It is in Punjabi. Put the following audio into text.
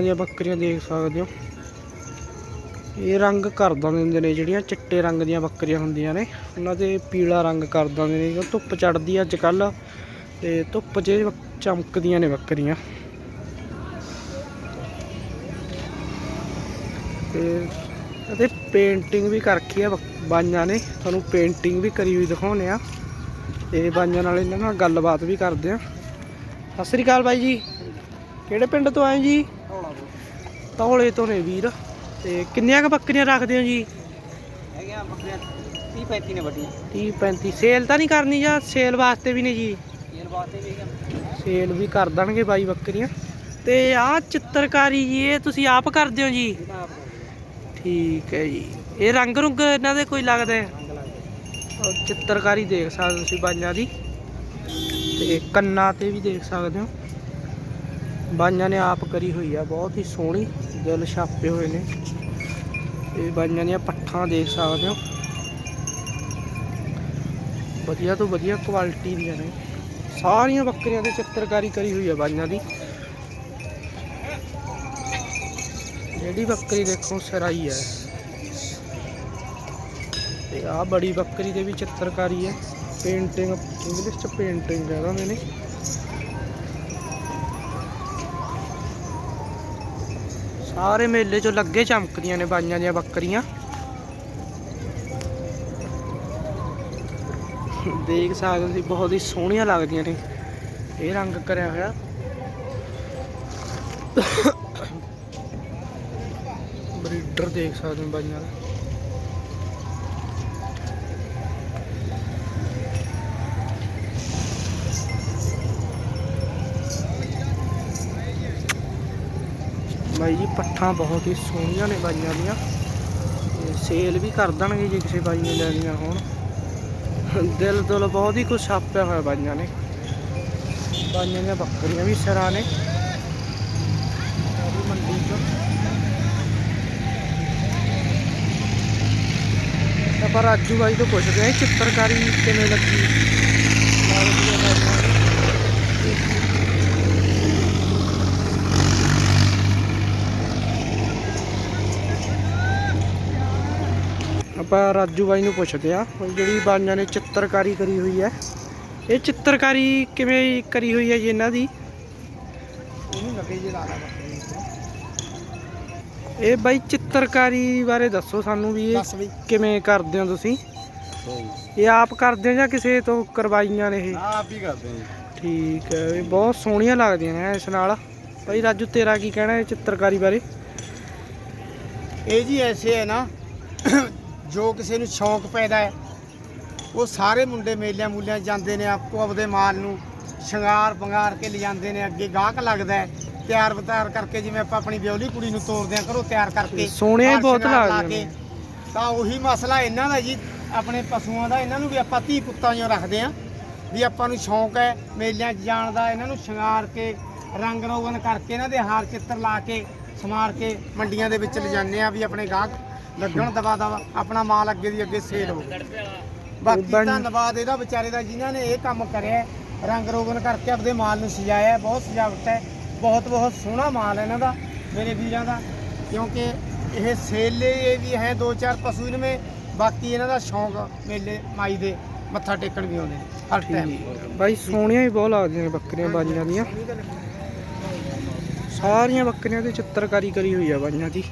ਦੀਆਂ ਬੱਕਰੀਆਂ ਦੇਖ ਸਕਦੇ ਹੋ। ਇਹ ਰੰਗ ਕਰ ਦਿੰਦੇ ਨੇ ਜਿਹੜੀਆਂ, ਚਿੱਟੇ ਰੰਗ ਦੀਆਂ ਬੱਕਰੀਆਂ ਹੁੰਦੀਆਂ ਨੇ। ਉਹਨਾਂ ਦੇ ਪੀਲਾ ਰੰਗ ਕਰ ਦਿੰਦੇ ਨੇ। ਜਦੋਂ ਧੁੱਪ ਚੜਦੀ ਅੱਜ ਕੱਲ ਤੇ ਧੁੱਪ 'ਚ ਚਮਕਦੀਆਂ ਨੇ ਬੱਕਰੀਆਂ। ਤੇ ਅਤੇ ਪੇਂਟਿੰਗ ਵੀ ਕਰ ਆ ਬਾਈਆਂ ਨੇ। ਤੁਹਾਨੂੰ ਪੇਂਟਿੰਗ ਵੀ ਕਰੀ ਹੋਈ ਦਿਖਾਉਂਦੇ ਆ। ਤੇ ਬਾਈਆਂ ਨਾਲ ਇਹਨਾਂ ਨਾਲ ਗੱਲਬਾਤ ਵੀ ਕਰਦੇ ਆ। ਸਤਿ ਸ੍ਰੀ ਅਕਾਲ ਬਾਈ ਜੀ। ਕਿਹੜੇ ਪਿੰਡ ਤੋਂ ਆਏ ਜੀ? ਧੌਲੇ ਤੋਂ ਨੇ ਵੀਰ। ਤੇ ਕਿੰਨੀਆਂ ਕ ਬੱਕਰੀਆਂ ਰੱਖਦੇ ਹੋ ਜੀ? ਹੈਗੇ ਆ ਬੱਕਰੀਆਂ 30 35 ਨੇ ਵੱਡੀਆਂ। 30 35 ਸੇਲ ਤਾਂ ਨਹੀਂ ਕਰਨੀ ਜਾਂ ਸੇਲ ਵਾਸਤੇ ਵੀ ਨੇ ਜੀ? ਵਾਸਤੇ ਵੀ ਸੇਲ ਵੀ ਕਰ ਦੇਣਗੇ ਬਾਈ ਬੱਕਰੀਆਂ। ਤੇ ਆਹ ਚਿੱਤਰਕਾਰੀ ਜੀ ਇਹ ਤੁਸੀਂ ਆਪ ਕਰਦੇ ਹੋ ਜੀ? ਠੀਕ ਹੈ ਜੀ। ਇਹ ਰੰਗ ਰੁੰਗ ਇਹਨਾਂ ਦੇ ਕੋਈ ਲੱਗਦਾ ਹੈ? ਚਿੱਤਰਕਾਰੀ ਦੇਖ ਸਕਦੇ ਹੋ ਤੁਸੀਂ ਬਾਈਆਂ ਦੀ। ਤੇ ਕੰਨਾਂ ਤੇ ਵੀ ਦੇਖ ਸਕਦੇ ਹੋ। ਬਾਈਆਂ ਨੇ ਆਪ ਕਰੀ ਹੋਈ ਆ ਬਹੁਤ ਹੀ ਸੋਹਣੀ। ਦਿਲ ਛਾਪੇ ਹੋਏ ਨੇ। ਇਹ ਬਾਈਆਂ ਦੀਆਂ ਪੱਠਾਂ ਦੇਖ ਸਕਦੇ ਹੋ। ਵਧੀਆ ਤੋਂ ਵਧੀਆ ਕੁਆਲਿਟੀ ਦੀਆਂ ਨੇ। ਸਾਰੀਆਂ ਬੱਕਰੀਆਂ ਦੀ ਚਿੱਤਰਕਾਰੀ ਕਰੀ ਹੋਈ ਹੈ ਬਾਈਆਂ ਦੀ। ਜਿਹੜੀ ਬੱਕਰੀ ਦੇਖੋ ਸਰਾਈ ਹੈ। ਤੇ ਆ ਬੜੀ ਬੱਕਰੀ ਦੇ ਵੀ ਚਿੱਤਰਕਾਰੀ ਹੈ। ਪੇਂਟਿੰਗ ਇੰਗਲਿਸ਼ ਚ ਪੇਂਟਿੰਗ ਕਹਿੰਦੇ ਨੇ। ਸਾਰੇ ਮੇਲੇ 'ਚੋਂ ਲੱਗੇ ਚਮਕਦੀਆਂ ਨੇ ਬਾਈਆਂ ਦੀਆਂ ਬੱਕਰੀਆਂ। ਦੇਖ ਸਕਦੇ ਹੋ ਤੁਸੀਂ, ਬਹੁਤ ਹੀ ਸੋਹਣੀਆਂ ਲੱਗਦੀਆਂ ਨੇ। ਇਹ ਰੰਗ ਕਰਿਆ ਹੋਇਆ। ਬਰੀਡਰ ਦੇਖ ਸਕਦੇ ਹੋ ਬਾਈਆਂ ਦਾ। ਬਾਈ ਜੀ, ਪੱਠਾਂ ਬਹੁਤ ਹੀ ਸੋਹਣੀਆਂ ਨੇ ਬਾਈਆਂ ਦੀਆਂ। ਸੇਲ ਵੀ ਕਰ ਦੇਣਗੇ ਜੇ ਕਿਸੇ ਬਾਈ ਨੇ ਲੈਣੀਆਂ ਹੋਣ। ਦਿਲ ਦੁਲ ਬਹੁਤ ਹੀ ਕੁਝ ਛਾਪਿਆ ਹੋਇਆ ਬਾਈਆਂ ਨੇ। ਬਾਈਆਂ ਦੀਆਂ ਬੱਕਰੀਆਂ ਵੀ ਸਿਰਾਂ ਨੇ। ਮੰਡੀ ਚ। ਪਰ ਰਾਜੂ ਬਾਈ ਤੋਂ ਪੁੱਛਦੇ ਆ ਚਿੱਤਰਕਾਰੀ ਕਿਵੇਂ ਲੱਗੀ ਲੱਗਦੀ ਹੈ ਬਾਈਆਂ ਦੀ। ਆਪਾਂ ਰਾਜੂ ਬਾਈ ਨੂੰ ਪੁੱਛਦੇ ਆ ਜਿਹੜੀ ਬਾਈਆਂ ਨੇ ਚਿੱਤਰਕਾਰੀ ਕਰੀ ਹੋਈ ਹੈ ਇਹ ਚਿੱਤਰਕਾਰੀ ਕਿਵੇਂ ਕਰੀ ਹੋਈ ਹੈ ਜੀ ਇਹਨਾਂ ਦੀ? ਇਹ ਬਾਈ ਚਿੱਤਰਕਾਰੀ ਬਾਰੇ ਦੱਸੋ ਸਾਨੂੰ ਵੀ ਇਹ ਕਿਵੇਂ ਕਰਦੇ ਹੋ ਤੁਸੀਂ? ਇਹ ਆਪ ਕਰਦੇ ਹੋ ਜਾਂ ਕਿਸੇ ਤੋਂ ਕਰਵਾਈਆਂ ਨੇ ਇਹ? ਆਪ ਹੀ ਕਰਦੇ ਜੀ। ਠੀਕ ਹੈ ਇਹ ਬਹੁਤ ਸੋਹਣੀਆਂ ਲੱਗਦੀਆਂ ਨੇ ਇਸ ਨਾਲ। ਬਾਈ ਰਾਜੂ ਤੇਰਾ ਕੀ ਕਹਿਣਾ ਹੈ ਚਿੱਤਰਕਾਰੀ ਬਾਰੇ? ਇਹ ਜੀ ਐਸੇ ਹੈ ਨਾ ਜੋ ਕਿਸੇ ਨੂੰ ਸ਼ੌਂਕ ਪੈਦਾ ਹੈ ਉਹ ਸਾਰੇ ਮੁੰਡੇ ਮੇਲਿਆਂ ਮੂਲਿਆਂ ਜਾਂਦੇ ਨੇ ਆਪੋ ਆਪਦੇ ਮਾਲ ਨੂੰ ਸ਼ਿੰਗਾਰ ਬੰਗਾਰ ਕੇ ਲਿਜਾਂਦੇ ਨੇ ਅੱਗੇ ਗਾਹਕ ਲੱਗਦਾ ਹੈ ਤਿਆਰ ਬਤਾਰ ਕਰਕੇ ਜਿਵੇਂ ਆਪਾਂ ਆਪਣੀ ਵਿਉਲੀ ਕੁੜੀ ਨੂੰ ਤੋਰਦੇ ਆ ਘਰੋਂ ਤਿਆਰ ਕਰਕੇ ਸੋਹਣੇ ਹੀ ਬਹੁਤ ਲੱਗਦੇ। ਤਾਂ ਉਹੀ ਮਸਲਾ ਇਹਨਾਂ ਦਾ ਜੀ ਆਪਣੇ ਪਸ਼ੂਆਂ ਦਾ ਇਹਨਾਂ ਨੂੰ ਵੀ ਆਪਾਂ ਧੀ ਪੁੱਤਾਂ ਜਿਹਾ ਰੱਖਦੇ ਆ ਵੀ ਆਪਾਂ ਨੂੰ ਸ਼ੌਂਕ ਹੈ ਮੇਲਿਆਂ 'ਚ ਜਾਣ ਦਾ ਇਹਨਾਂ ਨੂੰ ਸ਼ਿੰਗਾਰ ਕੇ ਰੰਗ ਰੋਗਨ ਕਰਕੇ ਇਹਨਾਂ ਦੇ ਹਾਰ ਚਿੱਤਰ ਲਾ ਕੇ ਸਮਾਰ ਕੇ ਮੰਡੀਆਂ ਦੇ ਵਿੱਚ ਲਿਜਾਂਦੇ ਆ ਵੀ ਆਪਣੇ ਗਾਹਕ ਲੱਗਣ ਦਵਾ ਦਵਾ ਆਪਣਾ ਮਾਲ ਅੱਗੇ ਦੀ ਅੱਗੇ ਸੇਲ ਹੋਵੇ ਬਾਕੀ ਧੰਨਵਾਦ ਇਹਦਾ ਵਿਚਾਰੇ ਦਾ ਜਿਨ੍ਹਾਂ ਨੇ ਇਹ ਕੰਮ ਕਰਿਆ ਹੈ। ਰੰਗ ਰੋਗਨ ਕਰਕੇ ਆਪਦੇ ਮਾਲ ਨੂੰ ਸਜਾਇਆ ਹੈ, ਬਹੁਤ ਸਜਾਵਟ ਹੈ। ਬਹੁਤ ਬਹੁਤ ਸੋਹਣਾ ਮਾਲ ਹੈ ਇਹਨਾਂ ਦਾ ਮੇਰੇ ਵੀਰਾਂ ਦਾ। ਕਿਉਂਕਿ ਇਹ ਸੇਲ ਵੀ ਹੈ ਦੋ ਚਾਰ ਪਸ਼ੂ ਇਨਮੇ ਬਾਕੀ ਇਹਨਾਂ ਦਾ ਸ਼ੌਂਕ ਮੇਲੇ ਮਾਈ ਦੇ ਮੱਥਾ ਟੇਕਣ ਵੀ ਆਉਂਦੇ ਹਰ ਟਾਈਮ ਹੈ। ਬਾਈ ਸੋਹਣੀਆਂ ਵੀ ਬਹੁਤ ਲੱਗਦੀਆਂ ਨੇ ਬੱਕਰੀਆਂ ਬਾਈਆਂ ਦੀਆਂ। ਸਾਰੀਆਂ ਬੱਕਰੀਆਂ ਤੇ ਚਿੱਤਰਕਾਰੀ ਕਰੀ ਹੋਈ ਆ ਬਾਈਆਂ ਦੀ।